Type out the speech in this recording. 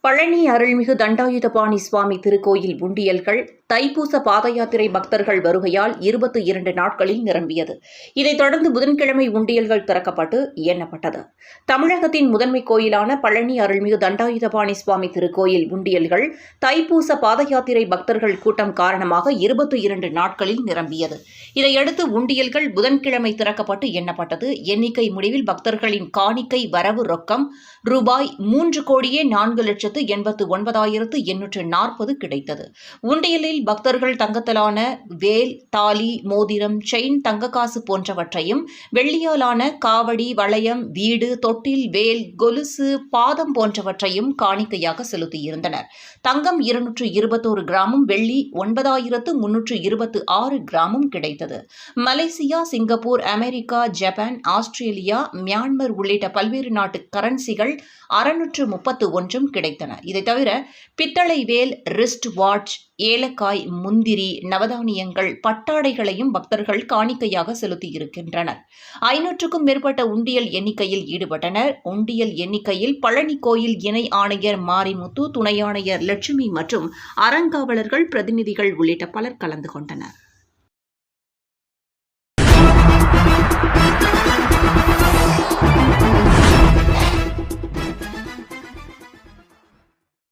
பழனி அருள்மிகு தண்டாயுதபாணி சுவாமி திருக்கோயில் உண்டியல்கள் தைப்பூச பாத யாத்திரை பக்தர்கள் வருகையால் இருபத்தி இரண்டு நாட்களில் நிரம்பியது. இதைத் தொடர்ந்து புதன்கிழமை உண்டியல்கள் திறக்கப்பட்டு எண்ணப்பட்டது தமிழகத்தின் முதன்மை கோயிலான பழனி அருள்மிகு தண்டாயுதபாணி சுவாமி திருக்கோயில் உண்டியல்கள் தைப்பூச பாத யாத்திரை பக்தர்கள் கூட்டம் காரணமாக இருபத்தி இரண்டு நாட்களில் நிரம்பியது. இதையடுத்து உண்டியல்கள் புதன்கிழமை திறக்கப்பட்டு எண்ணப்பட்டது. எண்ணிக்கை முடிவில் பக்தர்களின் காணிக்கை வரவு ரொக்கம் ரூபாய் மூன்று கோடியே நான்கு லட்சம் லட்சத்து எண்பத்து ஒன்பதாயிரத்து எண்ணூற்று நாற்பது கிடைத்தது. உண்டியலில் பக்தர்கள் தங்கத்தலான வேல் தாலி மோதிரம் செயின் தங்கக்காசு போன்றவற்றையும் வெள்ளியாலான காவடி வளையம் வீடு தொட்டில் வேல் கொலுசு பாதம் போன்றவற்றையும் காணிக்கையாக செலுத்தியிருந்தனர். தங்கம் இருநூற்று இருபத்தோரு கிராமும் வெள்ளி ஒன்பதாயிரத்து முன்னூற்று இருபத்து ஆறு கிராமும் கிடைத்தது. Malaysia Singapore America Japan Australia Myanmar உள்ளிட்ட பல்வேறு நாட்டு கரன்சிகள் அறுநூற்று முப்பத்து ஒன்றும் கிடைத்தது கிடைத்தன இதை தவிர பித்தளை வேல் ரிஸ்ட் வாட்ச் ஏலக்காய் முந்திரி நவதானியங்கள் பட்டாடைகளையும் பக்தர்கள் காணிக்கையாக செலுத்தியிருக்கின்றனர். ஐநூற்றுக்கும் மேற்பட்ட உண்டியல் எண்ணிக்கையில் ஈடுபட்டனர். உண்டியல் எண்ணிக்கையில் பழனி கோயில் இணை ஆணையர் மாரிமுத்து துணை ஆணையர் லட்சுமி மற்றும் அறங்காவலர்கள் பிரதிநிதிகள் உள்ளிட்ட பலர் கலந்து கொண்டனர்.